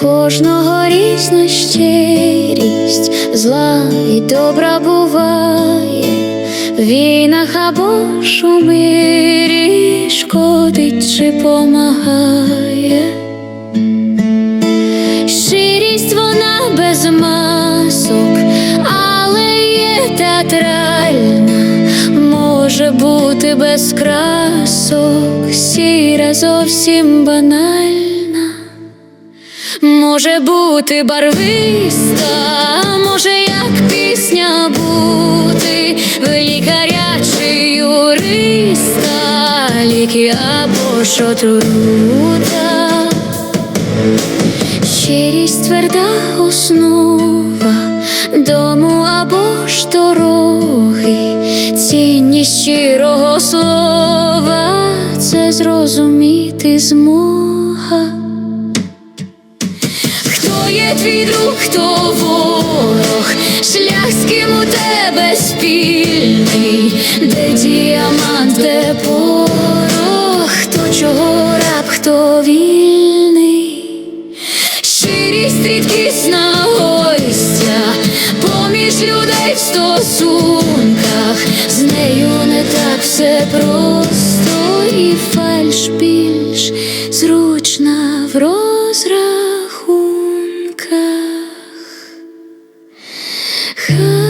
кожного різна щирість, зла і добра буває, в війнах або ж у мирі шкодить чи помагає. Щирість вона без масок, але є театральна, може бути без красок, сіра зовсім банальна, може бути барвиста, може як пісня бути, в лікаря чи юриста, ліки або ж отрута. Щирість тверда основа дому або ж дороги, цінність щирого слова це зрозуміти змога. Є твій друг, хто ворог, шлях з ким у тебе спільний, де діамант, де порох, хто чого раб, хто вільний. Щирість рідкісна гостя, поміж людей в стосунках, з нею не так все просто. І фальш більш 그